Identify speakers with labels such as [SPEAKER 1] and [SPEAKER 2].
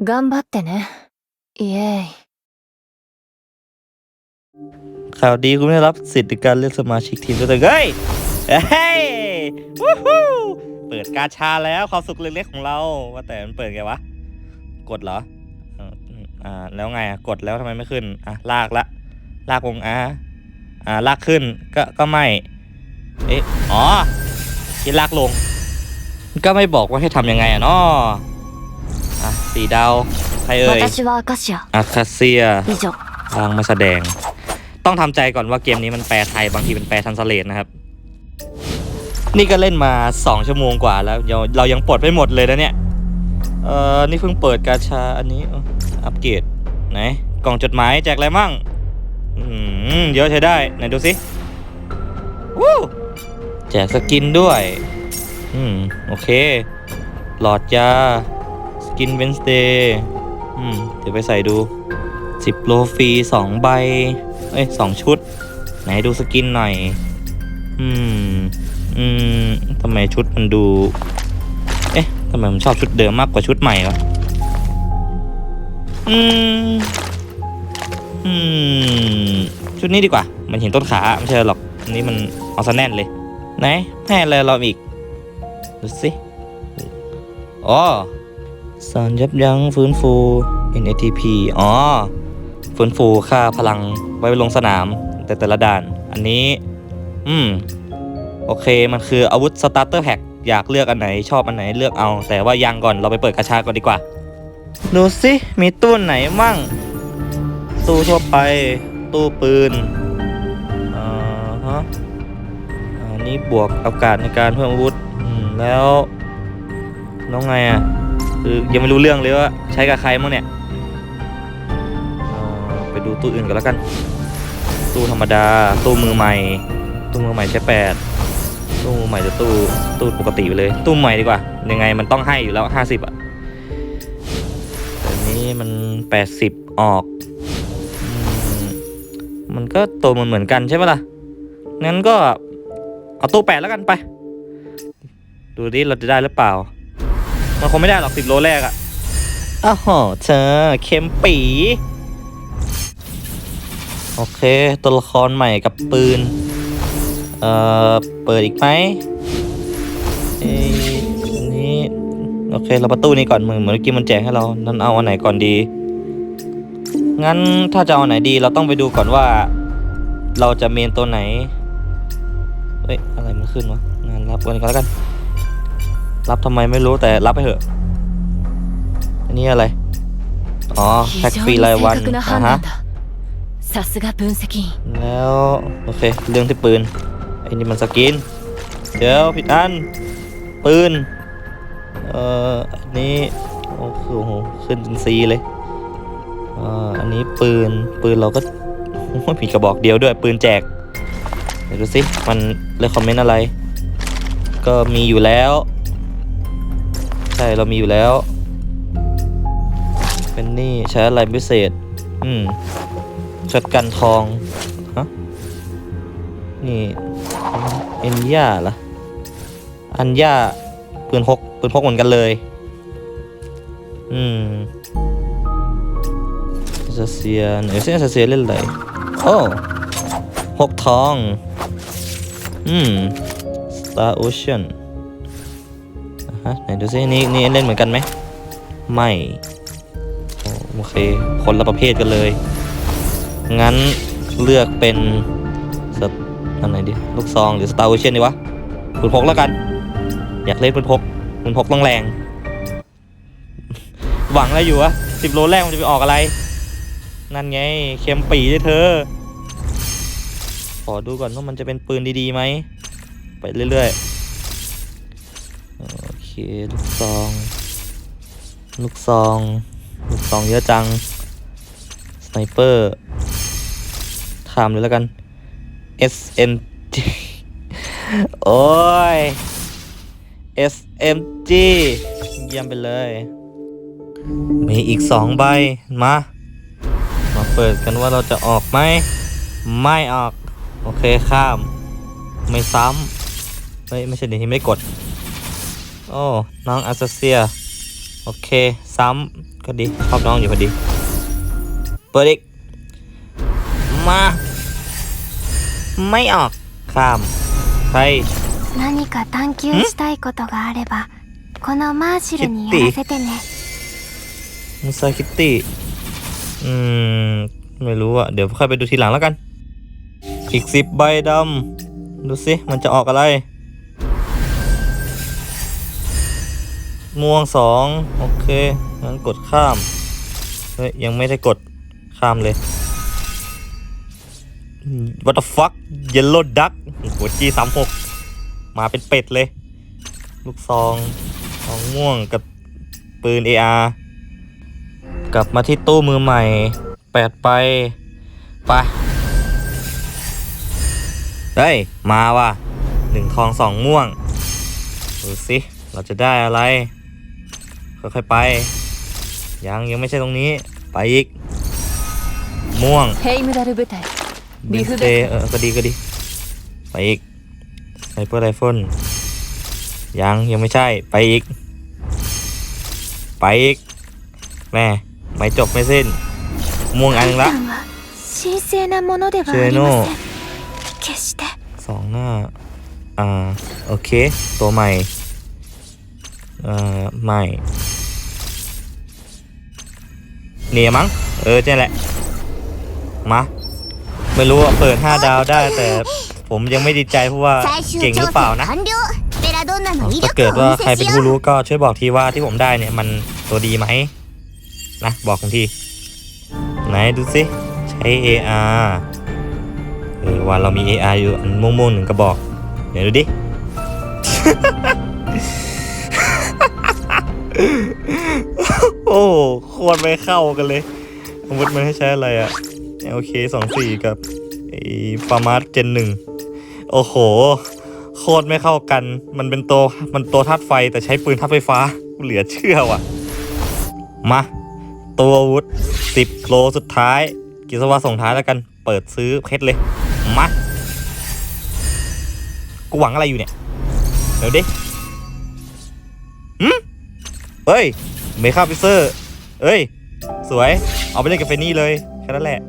[SPEAKER 1] 頑張ってね。イエーイ。
[SPEAKER 2] ข่าวดีคุณได้รับสิทธิ์ในการเลือกสมาชิกทีมด้วยตัวเฮ้ยเฮ้ยวู้ฮู้เปิดกาชาแล้วความสุขเล็กๆของเรา ว่าแต่มันเปิดไงวะ กดเหรอเอ่ออ่า แล้วไงอ่ะ กดแล้วทำไมไม่ขึ้น อ่ะ ลากละ ลากวงอ่ะอ่า ลากขึ้น ก็ ก็ไม่ เอ๊ะ อ๋อที่ลากลง ก็ไม่บอกว่าให้ทำยังไงอ่ะเนาะอ่ะ สีดาวใครเอ่ยอาคาเซียทางมาแสดง ต้องทำใจก่อนว่าเกมนี้มันแปลไทยบางทีเป็นแปลทันสเลตนะครับ นี่ก็เล่นมา 2 ชั่วโมงกว่าแล้วเรายังปลดไม่หมดเลยนะเนี่ยเอ่อนี่เพิ่งเปิดกาชาอันนี้อัปเกรดไหนกล่องจดหมายแจกอะไรมั่งเยอะใช้ได้ไหนดูสิวู้แจกสกินด้วย อืม โอเค หลอดยา กินเวนสเดย์อืมเดี๋ยวไปใส่ดูสิบโลฟรีสองใบ เอ้ยสองชุด ไหนดูสกินหน่อย อืม อืมทำไมชุดมันดู เอ๊ะทำไมผมชอบชุดเดิมมากกว่าชุดใหม่วะอืม อืม ชุดนี้ดีกว่า มันเห็นต้นขา ไม่ใช่หรอกอันนี้มันเอาซะแน่นเลย ไหนให้อะไรเราอีก ดูสิอ๋อ สารยับยั้งฟื้นฟู NATP อ๋อ ฟื้นฟูค่าพลังไว้ลงสนาม แต่แต่ละด่าน อันนี้ อืม โอเค มันคืออาวุธสตาร์เตอร์แพ็กอยากเลือกอันไหนชอบอันไหนเลือกเอา แต่ว่ายังก่อนเราไปเปิดกระชาก่อนดีกว่า ดูสิมีตู้ไหนมั่ง ตู้ทั่วไป ตู้ปืนอ่าฮะอันนี้บวกโอกาสในการเพิ่มอาวุธ อืม แล้ว น้องไงอะ คือยังไม่รู้เรื่องเลยว่าใช้กับใครมั่งเนี่ยไปดูตู้อื่นก่อนแล้วกัน ตู้ธรรมดา ตู้มือใหม่ ตู้มือใหม่ใช้แปดตู้มือใหม่จะตู้ตู้ปกติไปเลย ตู้ใหม่ดีกว่า ยังไงมันต้องให้อยู่แล้วห้าสิบอะแต่นี้มันแปดสิบออกมมันก็ตัวมันเหมือนกันใช่ปะล่ะ งั้นก็เอาตู้แปดแล้วกันไป ดูดิเราจะได้หรือเปล่า มันคงไม่ได้หรอกสิบโลแรกอะอ้าวเธอเข็มปีโอเคตัวละครใหม่กับปืน เอ่อ เปิดอีกไหมเอ้นนี้โอเค เราประตูนี้ก่อนเหมือนเหมือนเมื่อกี้มันแจกให้เรา นั่นเอาอันไหนก่อนดี งั้นถ้าจะเอาไหนดีเราต้องไปดูก่อนว่า เราจะเมนตัวไหน เฮ้ย อะไรมันขึ้นวะ งานรับกันก่อนแล้วกัน รับทำไมไม่รู้แต่รับไปเถอะ อันนี้อะไร อ๋อแท็
[SPEAKER 1] ก
[SPEAKER 2] ฟรีรายวันอะฮะแล้วโอเค เรื่องที่ปืนไอ้นี่มันสกิน เดี๋ยวผิดอัน ปืน เอ่ออันนี้โอ้โหขึ้นเป็นซีเลยอ่าอันนี้ปืนปืนเราก็ผิดกระบอกเดียวด้วยปืนแจกเดี๋ยวดูสิมันเลยคอมเมนต์อะไร ก็มีอยู่แล้ว ช่เรามีอยู่แล้ว เป็นนี่ใช้อะไรพิเศษ อืมช็อตกันทองฮะนี่เอ็นย่าเหรออันย่าปืนพกปืนพกเหมือนกันเลย อืมซาเซียไหนเซียซาเซียเล่นอะไรโอ้หกทอง อืม Star Ocean ฮะไหนดูซินี่นี่เล่นเหมือนกันไหมไม่โอโอเคคนละประเภทกันเลย งั้นเลือกเป็นสตอันไหนดีลูกซองหรือ Star Ocean ดีวะปืนพกแล้วกัน อยากเล่นปืนพกปืนพกต้องแรง หวังอะไรอยู่วะสิบโลแรกมันจะไปออกอะไร นั่นไงเข็มปีด้วยเธอ ขอดูก่อนว่ามันจะเป็นปืนดีๆไหมไปเรื่อยๆ ลูกซอง ลูกซอง ลูกซองเยอะจัง สไนเปอร์ถามเลยแล้วกัน SMG โอ้ย SMG เยี่ยมไปเลย มีอีกสองใบ มา มาเปิดกันว่าเราจะออกไหม ไม่ออก โอเคข้าม ไม่ซ้ำ เฮ้ย ไม่ใช่เดี๋ยวที่ไม่กด โอ้ น้องอาซาเซีย โอเค ซ้ำก็ดีชอบน้องอยู่พอดี เปิดอีก มา ไม่ออก ข้ามใคร
[SPEAKER 1] 何か探求したいことがあればこのマーシルにやらせてね
[SPEAKER 2] มุซาคิตตี้ อืม ไม่รู้อะเดี๋ยวค่อยไปดูทีหลังแล้วกัน อีกสิบใบดำ ดูสิ มันจะออกอะไร ม่วงสองโอเคงั้นกดข้าม เฮ้ย ยังไม่ได้กดข้ามเลย What the fuck Yellow Duck หัวจีสามหกมาเป็นเป็ดเลย ลูกซองซองม่วงกับปืน AR กลับมาที่ตู้มือใหม่แปดไปไปเฮ้ย มาว่ะหนึ่งทองสองม่วง ดูสิ เราจะได้อะไร ค่อยๆไป ยังยังไม่ใช่ตรงนี้ ไปอีก ม่วงบินเตเออก็ดีก็ดี ไปอีกไปเปอร์ไรเฟิลยังยังไม่ใช่ ไปอีก ไปอีก แม่ ไม่จบไม่สิ้น ม่วงอันงละ
[SPEAKER 1] เชโน
[SPEAKER 2] สองหน้า อ่า โอเค ตัวใหม่ เออไม่เนี่ยมั้งเออใช่แหละ มาไม่รู้ว่าเปิด 5 ดาวได้แต่ผมยังไม่ดีใจเพราะว่าเก่งหรือเปล่านะถ้าเกิดว่าใครเป็นผู้รู้ก็ช่วยบอกทีว่าที่ผมได้เนี่ยมันตัวดีไหมนะบอกผมทีไหนดูสิใช้ AR เออว่าเรามี AR อยู่อันม่วงหนึ่งกระบอกเดี๋ยวดูดิ โอ้โคตรไม่เข้ากันเลยอาวุธมันให้ใช้อะไรอะ LK สองสี่กับไอ้ฟาร์มาร์เจนหนึ่งโอ้โห โคตรไม่เข้ากัน มันเป็นตัวมันตัวธาตุไฟแต่ใช้ปืนธาตุไฟฟ้า เหลือเชื่อว่ะ มา ตัวอาวุธสิบโลสุดท้าย กิสวาส่งท้ายแล้วกัน เปิดซื้อเพชรเลย มากูหวังอะไรอยู่เนี่ย เดี๋ยวดิหืม เฮ้ยเมคาพิเซอร์ เอ้ย สวย เอาไปเล่นกับเฟนนี่เลย แค่นั้นแหละ